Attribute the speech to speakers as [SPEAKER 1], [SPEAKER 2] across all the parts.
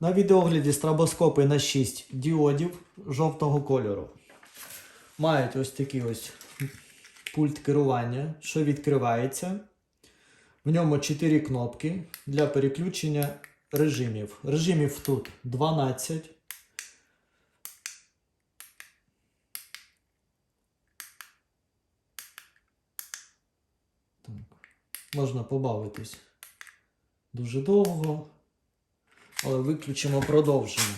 [SPEAKER 1] На відеогляді стробоскопи на 6 діодів жовтого кольору. Мають ось такий ось пульт керування, що відкривається. В ньому 4 кнопки для переключення режимів. Режимів тут 12. Так. Можна побавитись дуже довго. Але виключимо продовження.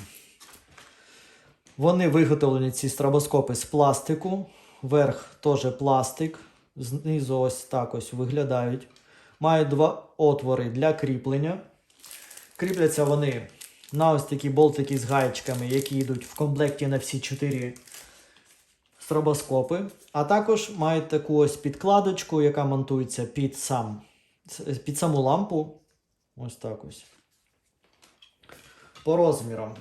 [SPEAKER 1] Вони виготовлені ці стробоскопи з пластику. Верх теж пластик. Знизу ось так ось виглядають. Мають два отвори для кріплення. Кріпляться вони на ось такі болтики з гаєчками, які йдуть в комплекті на всі чотири стробоскопи. А також мають таку ось підкладочку, яка монтується під, сам, під саму лампу. Ось так ось. По розмірам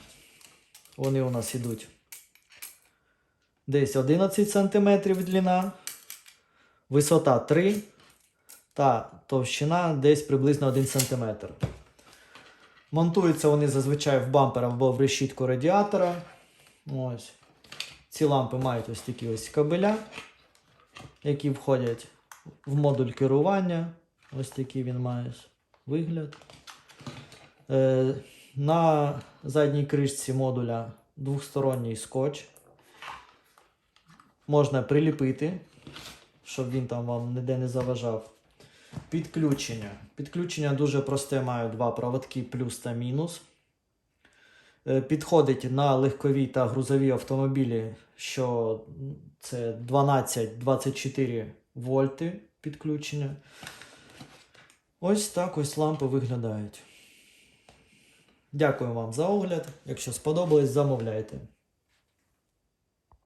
[SPEAKER 1] вони у нас йдуть десь 11 см длина, висота 3 та товщина десь приблизно 1 см. Монтуються вони зазвичай в бампер або в решітку радіатора. Ось. Ці лампи мають ось такі ось кабеля, які входять в модуль керування. Ось такий він має вигляд. Е, на задній кришці модуля двохсторонній скотч. Можна приліпити, щоб він там вам ніде не заважав. Підключення. Підключення дуже просте, маю два проводки плюс та мінус. Е, Підходить на легкові та грузові автомобілі, що це 12-24 вольти підключення. Ось так ось лампи виглядають. Дякую вам за огляд. Якщо сподобалось, замовляйте.